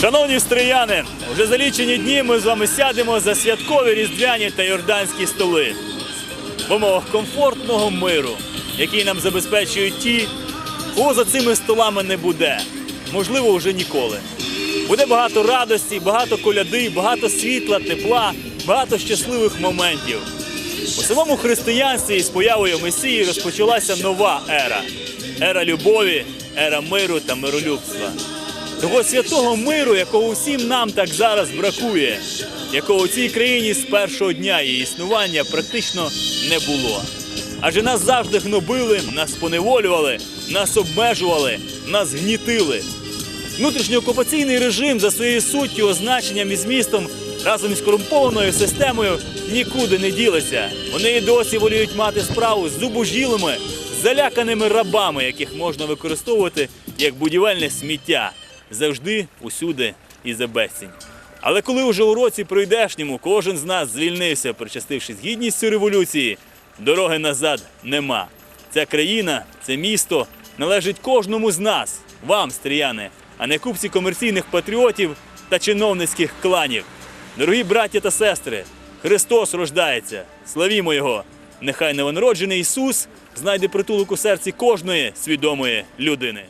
Шановні стрияни, вже за лічені дні ми з вами сядемо за святкові різдвяні та йорданські столи в умовах комфортного миру, який нам забезпечують ті, кого за цими столами не буде, можливо, вже ніколи. Буде багато радості, багато коляди, багато світла, тепла, багато щасливих моментів. У самому християнстві з появою Месії розпочалася нова ера ера любові, ера миру та миролюбства. Того святого миру, якого всім нам так зараз бракує, якого у цій країні з першого дня її існування практично не було. Адже нас завжди гнобили, нас поневолювали, нас обмежували, нас гнітили. Внутрішньоокупаційний режим за своєю суттю, означенням і змістом разом із корумпованою системою нікуди не ділися. Вони і досі воліють мати справу з зубожілими, заляканими рабами, яких можна використовувати як будівельне сміття завжди, усюди і за безцінь. Але коли уже у році пройдешньому кожен з нас звільнився, причастившись гідністю революції, дороги назад нема. Ця країна, це місто належить кожному з нас, вам, стріяни, а не купці комерційних патріотів та чиновницьких кланів. Дорогі браття та сестри, Христос рождається, славімо Його! Нехай новонароджений Ісус знайде притулок у серці кожної свідомої людини.